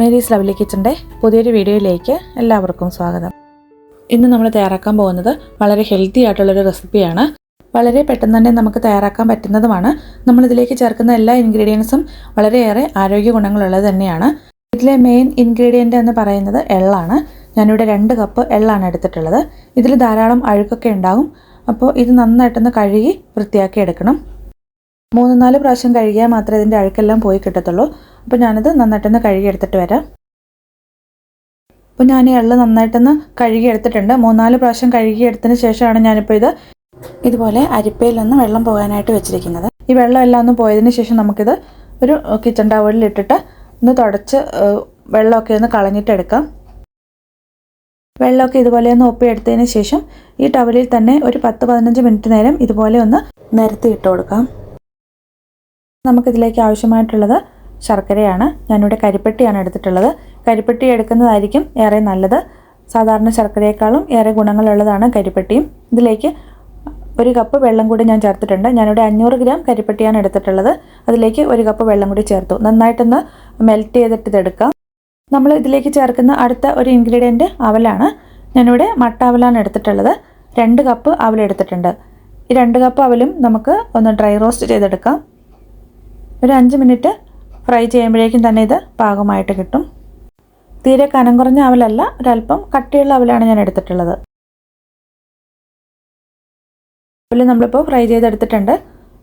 Mary's lovely കിച്ചന്റെ പുതിയൊരു വീഡിയോയിലേക്ക് എല്ലാവർക്കും സ്വാഗതം. ഇന്ന് നമ്മൾ തയ്യാറാക്കാൻ പോകുന്നത് വളരെ ഹെൽത്തി ആയിട്ടുള്ളൊരു റെസിപ്പിയാണ്. വളരെ പെട്ടെന്ന് തന്നെ നമുക്ക് തയ്യാറാക്കാൻ പറ്റുന്നതുമാണ്. നമ്മളിതിലേക്ക് ചേർക്കുന്ന എല്ലാ ഇൻഗ്രീഡിയൻസും വളരെയേറെ ആരോഗ്യ ഗുണങ്ങളുള്ളത് തന്നെയാണ്. ഇതിലെ മെയിൻ ഇൻഗ്രീഡിയന്റ് എന്ന് പറയുന്നത് എള്ളാണ്. ഞാനിവിടെ രണ്ട് കപ്പ് എള്ളാണ് എടുത്തിട്ടുള്ളത്. ഇതിൽ ധാരാളം അഴുക്കൊക്കെ ഉണ്ടാകും അപ്പോൾ ഇത് നന്നായിട്ടൊന്ന് കഴുകി വൃത്തിയാക്കി എടുക്കണം. മൂന്ന് നാല് പ്രാവശ്യം കഴുകിയാൽ മാത്രമേ ഇതിന്റെ അഴുക്കെല്ലാം പോയി കിട്ടത്തുള്ളൂ. അപ്പോൾ ഞാനിത് നന്നായിട്ടൊന്ന് കഴുകിയെടുത്തിട്ട് വരാം. അപ്പോൾ ഞാൻ ഈ എള്ള് നന്നായിട്ടൊന്ന് കഴുകി എടുത്തിട്ടുണ്ട് മൂന്നാൽ പ്രാവശ്യം കഴുകി എടുത്തതിന് ശേഷമാണ് ഞാനിപ്പോൾ ഇത് ഇതുപോലെ അരിപ്പയിൽ നിന്ന് വെള്ളം പോകാനായിട്ട് വെച്ചിരിക്കുന്നത്. ഈ വെള്ളം എല്ലാം ഒന്ന് പോയതിന് ശേഷം നമുക്കിത് ഒരു കിച്ചൺ ടവലിൽ ഇട്ടിട്ട് ഒന്ന് തുടച്ച് വെള്ളമൊക്കെ ഒന്ന് കളഞ്ഞിട്ടെടുക്കാം വെള്ളമൊക്കെ ഇതുപോലെ ഒന്ന് ഒപ്പിയെടുത്തതിന് ശേഷം ഈ ടവലിൽ തന്നെ ഒരു പത്ത് പതിനഞ്ച് മിനിറ്റ് നേരം ഇതുപോലെ ഒന്ന് നിരത്തി ഇട്ട് കൊടുക്കാം. നമുക്കിതിലേക്ക് ആവശ്യമായിട്ടുള്ളത് ശർക്കരയാണ്. ഞാനിവിടെ കരിപ്പെട്ടിയാണ് എടുത്തിട്ടുള്ളത്. കരിപ്പെട്ടി എടുക്കുന്നതായിരിക്കും ഏറെ നല്ലത്. സാധാരണ ശർക്കരയേക്കാളും ഏറെ ഗുണങ്ങളുള്ളതാണ് കരിപ്പെട്ടിയും. ഇതിലേക്ക് ഒരു കപ്പ് വെള്ളം കൂടി ഞാൻ ചേർത്തിട്ടുണ്ട്. ഞാനിവിടെ അഞ്ഞൂറ് ഗ്രാം കരിപ്പെട്ടിയാണ് എടുത്തിട്ടുള്ളത്. അതിലേക്ക് ഒരു കപ്പ് വെള്ളം കൂടി ചേർത്തു. നന്നായിട്ടൊന്ന് മെൽറ്റ് ചെയ്തിട്ട് ഇതെടുക്കാം. നമ്മൾ ഇതിലേക്ക് ചേർക്കുന്ന അടുത്ത ഒരു ഇൻഗ്രീഡിയന്റ് അവലാണ്. ഞാനിവിടെ മട്ട അവലാണ് എടുത്തിട്ടുള്ളത്. രണ്ട് കപ്പ് അവൽ എടുത്തിട്ടുണ്ട്. ഈ രണ്ട് കപ്പ് അവലും നമുക്ക് ഒന്ന് ഡ്രൈ റോസ്റ്റ് ചെയ്തെടുക്കാം. ഒരു അഞ്ച് മിനിറ്റ് ഫ്രൈ ചെയ്യുമ്പോഴേക്കും തന്നെ ഇത് പാകമായിട്ട് കിട്ടും. തീരെ കനം കുറഞ്ഞ അവലല്ല ഒരല്പം കട്ടിയുള്ള അവലാണ് ഞാൻ എടുത്തിട്ടുള്ളത്. അവൽ നമ്മളിപ്പോൾ ഫ്രൈ ചെയ്തെടുത്തിട്ടുണ്ട്.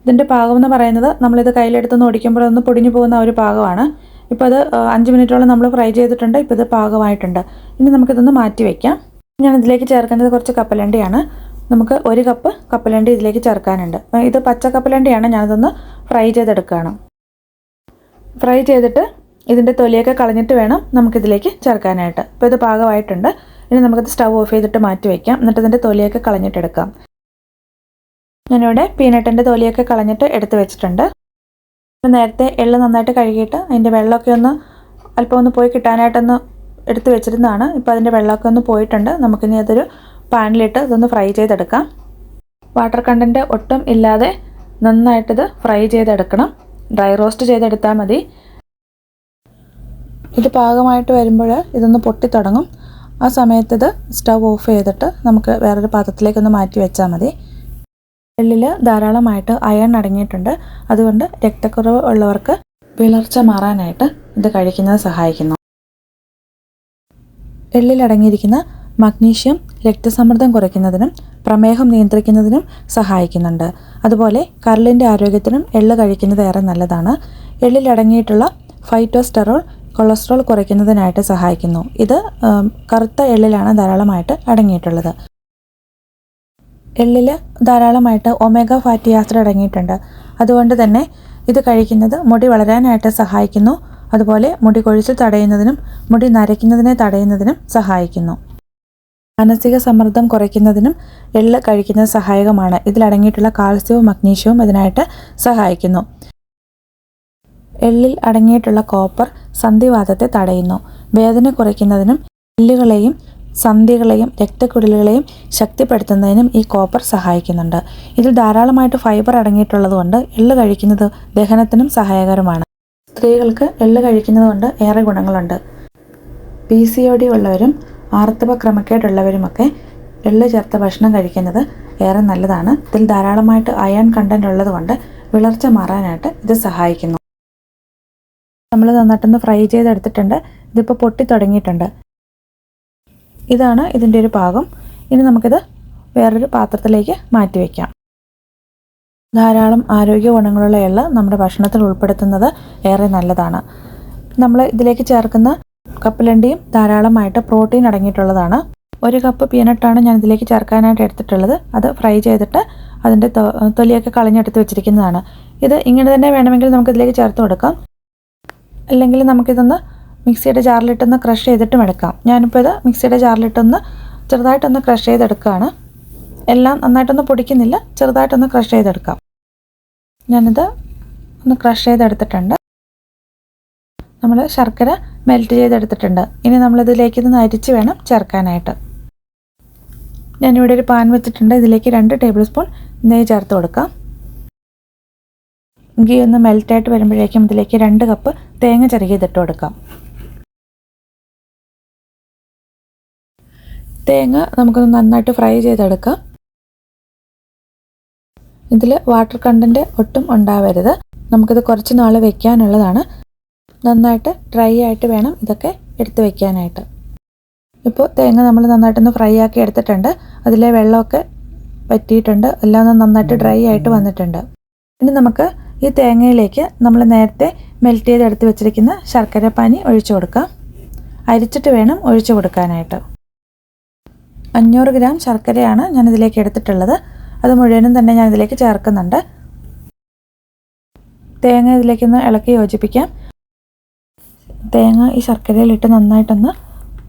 ഇതിന്റെ പാകം എന്ന് പറയുന്നത് നമ്മളിത് കയ്യിലെടുത്തൊന്ന് ഓടിക്കുമ്പോൾ ഒന്ന് പൊടിഞ്ഞു പോകുന്ന ഒരു പാകമാണ്. ഇപ്പോൾ അത് അഞ്ച് മിനിറ്റോളം നമ്മൾ ഫ്രൈ ചെയ്തിട്ടുണ്ട്. ഇപ്പോൾ ഇത് പാകമായിട്ടുണ്ട്. ഇനി നമുക്കിതൊന്ന് മാറ്റി വയ്ക്കാം ഞാൻ ഇതിലേക്ക് ചേർക്കേണ്ടത് കുറച്ച് കപ്പലണ്ടിയാണ്. നമുക്ക് ഒരു കപ്പ് കപ്പലണ്ടി ഇതിലേക്ക് ചേർക്കാനുണ്ട്. ഇത് പച്ച കപ്പലണ്ടിയാണ്. ഞാനിതൊന്ന് ഫ്രൈ ചെയ്തെടുക്കുകയാണ്. ഫ്രൈ ചെയ്തിട്ട് ഇതിന്റെ തൊലിയൊക്കെ കളഞ്ഞിട്ട് വേണം നമുക്കിതിലേക്ക് ചേർക്കാനായിട്ട്. അപ്പോൾ ഇത് പാകമായിട്ടുണ്ട്. ഇനി നമുക്കിത് സ്റ്റവ് ഓഫ് ചെയ്തിട്ട് മാറ്റി വയ്ക്കാം എന്നിട്ട് ഇതിന്റെ തൊലിയൊക്കെ കളഞ്ഞിട്ടെടുക്കാം ഞാനിവിടെ പീനട്ടിന്റെ തൊലിയൊക്കെ കളഞ്ഞിട്ട് എടുത്ത് വെച്ചിട്ടുണ്ട്. നേരത്തെ എള്ള് നന്നായിട്ട് കഴുകിയിട്ട് അതിന്റെ വെള്ളമൊക്കെ ഒന്ന് അല്പം ഒന്ന് പോയി കിട്ടാനായിട്ടൊന്ന് എടുത്ത് വെച്ചിരുന്നതാണ്. ഇപ്പോൾ അതിന്റെ വെള്ളമൊക്കെ ഒന്ന് പോയിട്ടുണ്ട്. നമുക്കിനി അതൊരു പാനിലിട്ട് ഇതൊന്ന് ഫ്രൈ ചെയ്തെടുക്കാം. വാട്ടർ കണ്ടന്റ് ഒട്ടും ഇല്ലാതെ നന്നായിട്ടിത് ഫ്രൈ ചെയ്തെടുക്കണം. ഡ്രൈ റോസ്റ്റ് ചെയ്തെടുത്താൽ മതി. ഇത് പാകമായിട്ട് വരുമ്പോൾ ഇതൊന്ന് പൊട്ടിത്തുടങ്ങും ആ സമയത്ത് ഇത് സ്റ്റവ് ഓഫ് ചെയ്തിട്ട് നമുക്ക് വേറൊരു പാത്രത്തിലേക്കൊന്ന് മാറ്റി വെച്ചാൽ മതി. എള്ളിൽ ധാരാളമായിട്ട് അയൺ അടങ്ങിയിട്ടുണ്ട്. അതുകൊണ്ട് രക്തക്കുറവ് ഉള്ളവർക്ക് വിളർച്ച മാറാനായിട്ട് ഇത് കഴിക്കുന്നത് സഹായിക്കുന്നു. എള്ളിലടങ്ങിയിരിക്കുന്ന മഗ്നീഷ്യം രക്തസമ്മർദ്ദം കുറയ്ക്കുന്നതിനും പ്രമേഹം നിയന്ത്രിക്കുന്നതിനും സഹായിക്കുന്നുണ്ട്. അതുപോലെ കരളിന്റെ ആരോഗ്യത്തിനും എള്ള് കഴിക്കുന്നത് ഏറെ നല്ലതാണ്. എള്ളിലടങ്ങിയിട്ടുള്ള ഫൈറ്റോസ്റ്റെറോൾ കൊളസ്ട്രോൾ കുറയ്ക്കുന്നതിനായിട്ട് സഹായിക്കുന്നു. ഇത് കറുത്ത എള്ളിലാണ് ധാരാളമായിട്ട് അടങ്ങിയിട്ടുള്ളത്. എള്ളിൽ ധാരാളമായിട്ട് ഒമേഗ ഫാറ്റി ആസിഡ് അടങ്ങിയിട്ടുണ്ട്. അതുകൊണ്ട് തന്നെ ഇത് കഴിക്കുന്നത് മുടി വളരാനായിട്ട് സഹായിക്കുന്നു. അതുപോലെ മുടി കൊഴിച്ചിൽ തടയുന്നതിനും മുടി നരയ്ക്കുന്നതിനെ തടയുന്നതിനും സഹായിക്കുന്നു. മാനസിക സമ്മർദ്ദം കുറയ്ക്കുന്നതിനും എള്ള് കഴിക്കുന്നത് സഹായകമാണ്. ഇതിലടങ്ങിയിട്ടുള്ള കാൽസ്യവും മഗ്നീഷ്യവും അതിനായിട്ട് സഹായിക്കുന്നു. എള്ളിൽ അടങ്ങിയിട്ടുള്ള കോപ്പർ സന്ധിവാതത്തെ തടയുന്നു. വേദന കുറയ്ക്കുന്നതിനും എല്ലുകളെയും സന്ധികളെയും രക്തക്കുടലുകളെയും ശക്തിപ്പെടുത്തുന്നതിനും ഈ കോപ്പർ സഹായിക്കുന്നുണ്ട്. ഇതിൽ ധാരാളമായിട്ട് ഫൈബർ അടങ്ങിയിട്ടുള്ളതുകൊണ്ട് എള്ള് കഴിക്കുന്നത് ദഹനത്തിനും സഹായകരമാണ്. സ്ത്രീകൾക്ക് എള്ള് കഴിക്കുന്നത് കൊണ്ട് ഏറെ ഗുണങ്ങളുണ്ട്. പി സി ഒ ഡി ഉള്ളവരും ആർത്തവ ക്രമക്കേടുള്ളവരുമൊക്കെ എള്ള് ചേർത്ത ഭക്ഷണം കഴിക്കുന്നത് ഏറെ നല്ലതാണ്. ഇതിൽ ധാരാളമായിട്ട് അയൺ കണ്ടന്റ് ഉള്ളതുകൊണ്ട് വിളർച്ച മാറാനായിട്ട് ഇത് സഹായിക്കുന്നു. നമ്മൾ നന്നായിട്ടൊന്ന് ഫ്രൈ ചെയ്തെടുത്തിട്ടുണ്ട്. ഇതിപ്പോൾ പൊട്ടി തുടങ്ങിയിട്ടുണ്ട്. ഇതാണ് ഇതിന്റെ ഒരു ഭാഗം ഇനി നമുക്കിത് വേറൊരു പാത്രത്തിലേക്ക് മാറ്റി വയ്ക്കാം ധാരാളം ആരോഗ്യ ഗുണങ്ങളുള്ള എള്ള് നമ്മുടെ ഭക്ഷണത്തിൽ ഉൾപ്പെടുത്തുന്നത് ഏറെ നല്ലതാണ്. നമ്മൾ ഇതിലേക്ക് ചേർക്കുന്ന കപ്പലണ്ടിയും ധാരാളമായിട്ട് പ്രോട്ടീൻ അടങ്ങിയിട്ടുള്ളതാണ്. ഒരു കപ്പ് പീനട്ടാണ് ഞാൻ ഇതിലേക്ക് ചേർക്കാനായിട്ട് എടുത്തിട്ടുള്ളത്. അത് ഫ്രൈ ചെയ്തിട്ട് അതിന്റെ തൊലിയൊക്കെ കളഞ്ഞെടുത്ത് വെച്ചിരിക്കുന്നതാണ്. ഇത് ഇങ്ങനെ തന്നെ വേണമെങ്കിൽ നമുക്ക് ഇതിലേക്ക് ചേർത്ത് കൊടുക്കാം. അല്ലെങ്കിൽ നമുക്കിതൊന്ന് മിക്സിയുടെ ജാറിലിട്ടൊന്ന് ക്രഷ് ചെയ്തിട്ടും എടുക്കാം. ഞാനിപ്പോൾ ഇത് മിക്സിയുടെ ജാറിലിട്ടൊന്ന് ചെറുതായിട്ടൊന്ന് ക്രഷ് ചെയ്തെടുക്കുകയാണ്. എല്ലാം നന്നായിട്ടൊന്ന് പൊടിക്കുന്നില്ല ചെറുതായിട്ടൊന്ന് ക്രഷ് ചെയ്തെടുക്കാം. ഞാനിത് ഒന്ന് ക്രഷ് ചെയ്തെടുത്തിട്ടുണ്ട്. നമ്മൾ ശർക്കര മെൽറ്റ് ചെയ്തെടുത്തിട്ടുണ്ട്. ഇനി നമ്മളിതിലേക്ക് ഇതൊന്ന് അരിച്ച് വേണം ചേർക്കാനായിട്ട്. ഞാനിവിടെ ഒരു പാൻ വെച്ചിട്ടുണ്ട്. ഇതിലേക്ക് രണ്ട് ടേബിൾ സ്പൂൺ നെയ്യ് ചേർത്ത് കൊടുക്കാം. ഗീ ഒന്ന് മെൽറ്റായിട്ട് വരുമ്പോഴേക്കും ഇതിലേക്ക് രണ്ട് കപ്പ് തേങ്ങ ചെറുകിയതിട്ട് കൊടുക്കാം. തേങ്ങ നമുക്കൊന്ന് നന്നായിട്ട് ഫ്രൈ ചെയ്തെടുക്കാം. ഇതിൽ വാട്ടർ കണ്ടന്റ് ഒട്ടും ഉണ്ടാവരുത്. നമുക്കിത് കുറച്ച് നാൾ വെക്കാനുള്ളതാണ്. നന്നായിട്ട് ഡ്രൈ ആയിട്ട് വേണം ഇതൊക്കെ എടുത്ത് വെക്കാനായിട്ട്. ഇപ്പോൾ തേങ്ങ നമ്മൾ നന്നായിട്ടൊന്ന് ഫ്രൈ ആക്കി എടുത്തിട്ടുണ്ട്. അതിലെ വെള്ളമൊക്കെ പറ്റിയിട്ടുണ്ട് എല്ലാം നന്നായിട്ട് ഡ്രൈ ആയിട്ട് വന്നിട്ടുണ്ട്. ഇനി നമുക്ക് ഈ തേങ്ങയിലേക്ക് നമ്മൾ നേരത്തെ മെൽറ്റ് ചെയ്ത് എടുത്ത് വെച്ചിരിക്കുന്ന ശർക്കര പാനി ഒഴിച്ചു കൊടുക്കാം. അരിച്ചിട്ട് വേണം ഒഴിച്ചു കൊടുക്കാനായിട്ട്. അഞ്ഞൂറ് ഗ്രാം ശർക്കരയാണ് ഞാൻ ഇതിലേക്ക് എടുത്തിട്ടുള്ളത്. അത് മുഴുവനും തന്നെ ഞാൻ ഇതിലേക്ക് ചേർക്കുന്നുണ്ട്. തേങ്ങ ഇതിലേക്കൊന്ന് ഇളക്കി യോജിപ്പിക്കാം. തേങ്ങ ഈ ശർക്കരയിലിട്ട് നന്നായിട്ടൊന്ന്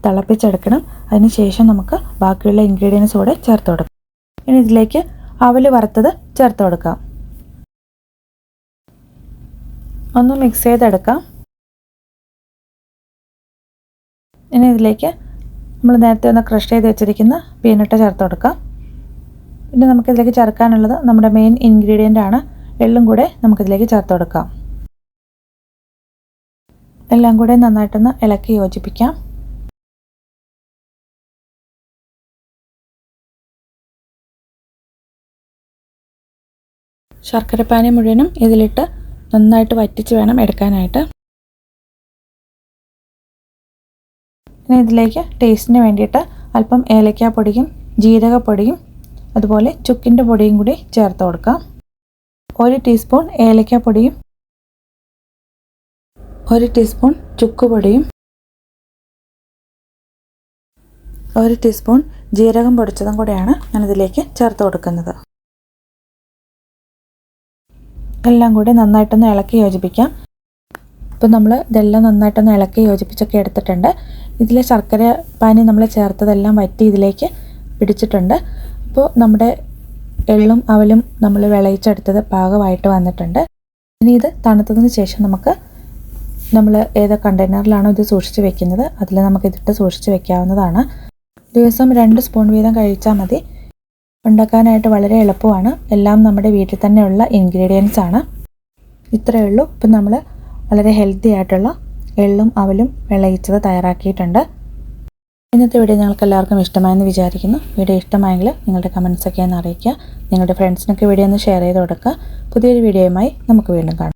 തിളപ്പിച്ചെടുക്കണം. അതിന് ശേഷം നമുക്ക് ബാക്കിയുള്ള ഇൻഗ്രീഡിയൻസ് കൂടെ ചേർത്ത് കൊടുക്കാം. ഇനി ഇതിലേക്ക് അവൽ വറുത്തത് ചേർത്ത് കൊടുക്കാം. ഒന്ന് മിക്സ് ചെയ്തെടുക്കാം. ഇനി ഇതിലേക്ക് നമ്മൾ നേരത്തെ ഒന്ന് ക്രഷ് ചെയ്ത് വെച്ചിരിക്കുന്ന പീനട്ട് ചേർത്ത് കൊടുക്കാം. പിന്നെ നമുക്കിതിലേക്ക് ചേർക്കാനുള്ളത് നമ്മുടെ മെയിൻ ഇൻഗ്രീഡിയന്റ് ആണ്. എള്ളും കൂടെ നമുക്കിതിലേക്ക് ചേർത്ത് കൊടുക്കാം. എല്ലാം കൂടെ നന്നായിട്ടൊന്ന് ഇളക്കി യോജിപ്പിക്കാം. ശർക്കരപ്പാനി മുഴുവനും ഇതിലിട്ട് നന്നായിട്ട് വറ്റിച്ച് വേണം എടുക്കാനായിട്ട്. ഇനി ഇതിലേക്ക് ടേസ്റ്റിന് വേണ്ടിയിട്ട് അല്പം ഏലക്കാപ്പൊടിയും ജീരകപ്പൊടിയും അതുപോലെ ചുക്കിന്റെ പൊടിയും കൂടി ചേർത്ത് കൊടുക്കാം. ഒരു ടീസ്പൂൺ ഏലക്കാപ്പൊടിയും ഒരു ടീസ്പൂൺ ചുക്കുപൊടിയും ഒരു ടീസ്പൂൺ ജീരകം പൊടിച്ചതും കൂടെയാണ് ഞാനിതിലേക്ക് ചേർത്ത് കൊടുക്കുന്നത്. എല്ലാം കൂടി നന്നായിട്ടൊന്ന് ഇളക്കി യോജിപ്പിക്കാം. ഇപ്പം നമ്മൾ ഇതെല്ലാം നന്നായിട്ടൊന്ന് ഇളക്കി യോജിപ്പിച്ചൊക്കെ എടുത്തിട്ടുണ്ട്. ഇതിലെ ശർക്കര പാനി നമ്മൾ ചേർത്തതെല്ലാം വറ്റി ഇതിലേക്ക് പിടിച്ചിട്ടുണ്ട്. അപ്പോൾ നമ്മുടെ എള്ളും അവലും നമ്മൾ വിളയിച്ചെടുത്തത് പാകമായിട്ട് വന്നിട്ടുണ്ട്. ഇനി ഇത് തണുത്തതിന് ശേഷം നമുക്ക് നമ്മൾ ഏത് കണ്ടെയ്നറിലാണോ ഇത് സൂക്ഷിച്ച് വെക്കുന്നത് അതിൽ നമുക്ക് ഇതിട്ട് സൂക്ഷിച്ച് വെക്കാവുന്നതാണ്. ദിവസം രണ്ട് സ്പൂൺ വീതം കഴിച്ചാൽ മതി. ഉണ്ടാക്കാനായിട്ട് വളരെ എളുപ്പമാണ്. എല്ലാം നമ്മുടെ വീട്ടിൽ തന്നെയുള്ള ഇൻഗ്രീഡിയൻസ് ആണ്. ഇത്രയേ ഉള്ളൂ. ഇപ്പം നമ്മൾ വളരെ ഹെൽത്തി ആയിട്ടുള്ള എള്ളും അവലും വിളയിച്ചത് തയ്യാറാക്കിയിട്ടുണ്ട്. ഇന്നത്തെ വീഡിയോ നിങ്ങൾക്ക് എല്ലാവർക്കും ഇഷ്ടമായെന്ന് വിചാരിക്കുന്നു. വീഡിയോ ഇഷ്ടമായെങ്കിൽ നിങ്ങളുടെ കമൻസൊക്കെ ഒന്ന് അറിയിക്കുക. നിങ്ങളുടെ ഫ്രണ്ട്സിനൊക്കെ വീഡിയോ ഒന്ന് ഷെയർ ചെയ്ത് കൊടുക്കുക. പുതിയൊരു വീഡിയോയുമായി നമുക്ക് വീണ്ടും കാണാം.